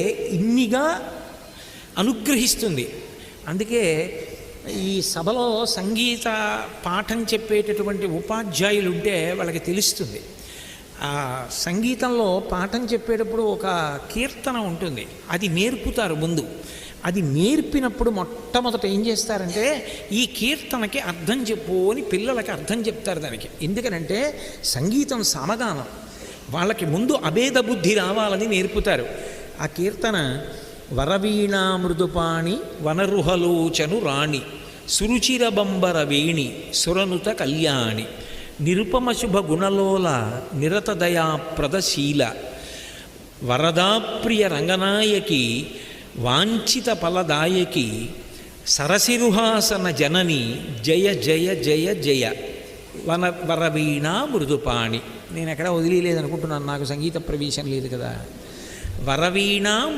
ఇన్నిగా అనుగ్రహిస్తుంది. అందుకే ఈ సభలో సంగీత పాఠం చెప్పేటటువంటి ఉపాధ్యాయులు ఉంటే వాళ్ళకి తెలుస్తుంది. సంగీతంలో పాఠం చెప్పేటప్పుడు ఒక కీర్తన ఉంటుంది. అది నేర్పుతారు ముందు. అది నేర్పినప్పుడు మొట్టమొదట ఏం చేస్తారంటే ఈ కీర్తనకి అర్థం చెప్పు అని పిల్లలకి అర్థం చెప్తారు దానికి. ఎందుకనంటే సంగీతం సమగానం వాళ్ళకి ముందు అభేద బుద్ధి రావాలని నేర్పుతారు. ఆ కీర్తన వరవీణా మృదుపాణి వనరుహలోచను రాణి సురుచిరబంబర వేణి సురనుత కళ్యాణి నిరుపమ శుభ గుణలోల నిరతదయాప్రదశీల వరదాప్రియ రంగనాయకి వాంఛిత ఫలదాయకి సరసిరుహాసన జనని జయ జయ జయ జయ వన వరవీణా మృదుపాణి నేను ఎక్కడ వదిలేదనుకుంటున్నాను నాకు సంగీత ప్రవేశం లేదు కదా. వరవీణ